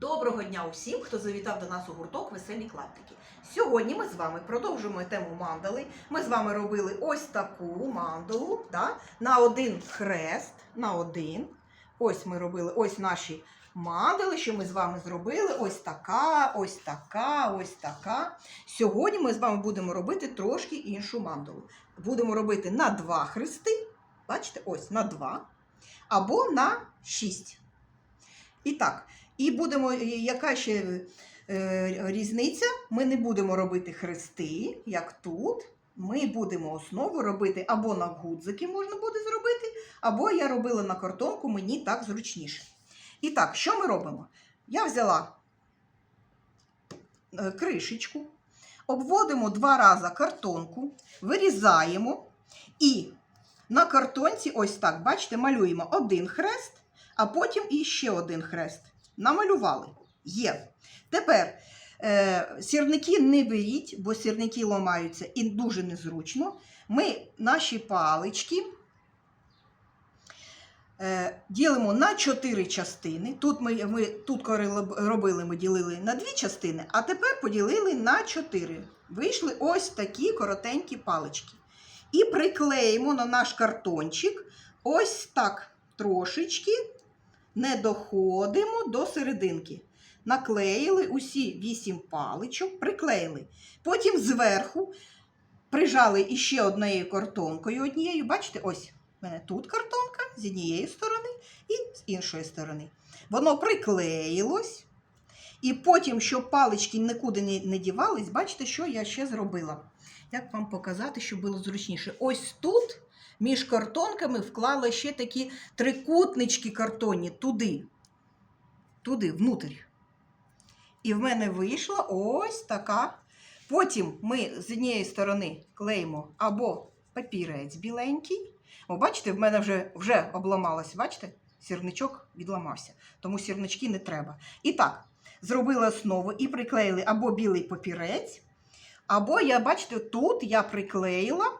Доброго дня усім, хто завітав до нас у гурток Веселі клаптики. Сьогодні ми з вами продовжуємо тему мандали. Ми з вами робили ось таку мандалу да? на один хрест, на один. Ось ми робили ось наші мандали, що ми з вами зробили. Ось така, ось така, ось така. Сьогодні ми з вами будемо робити трошки іншу мандалу. Будемо робити на два хрести. Бачите, ось на два. Або на шість. І так, і будемо, яка ще е, різниця? Ми не будемо робити хрести, як тут. Ми будемо основу робити або на гудзики можна буде зробити, або я робила на картонку, мені так зручніше. І так, що ми робимо? Я взяла е, кришечку, обводимо два рази картонку, вирізаємо і на картонці, ось так, бачите, малюємо один хрест, а потім іще один хрест. Намалювали. Є. Тепер е, сірники не беріть, бо сірники ламаються і дуже незручно. Ми наші палички е, ділимо на чотири частини. Тут, ми, ми, тут робили, ми ділили на дві частини, а тепер поділили на чотири. Вийшли ось такі коротенькі палички. І приклеїмо на наш картончик ось так трошечки не доходимо до серединки. Наклеїли усі вісім паличок, приклеїли. Потім зверху прижали іще однією картонкою однією. Бачите, ось в мене тут картонка з однієї сторони і з іншої сторони. Воно приклеїлось. І потім, щоб палички нікуди не, дівались, бачите, що я ще зробила. Як вам показати, щоб було зручніше? Ось тут між картонками вклала ще такі трикутнички картонні туди, туди, внутрь. І в мене вийшла ось така. Потім ми з однієї сторони клеїмо або папірець біленький. О, бачите, в мене вже, вже обламалось, бачите? Сірничок відламався, тому сірнички не треба. І так, зробили основу і приклеїли або білий папірець, або я, бачите, тут я приклеїла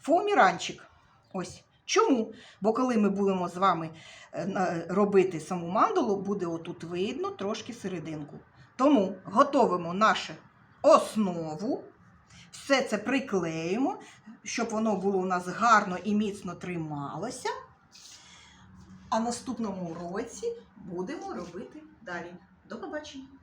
фоаміранчик. Ось. Чому? Бо коли ми будемо з вами е, робити саму мандалу, буде отут видно трошки серединку. Тому готовимо нашу основу, все це приклеїмо, щоб воно було у нас гарно і міцно трималося. А наступному році будемо робити далі. До побачення!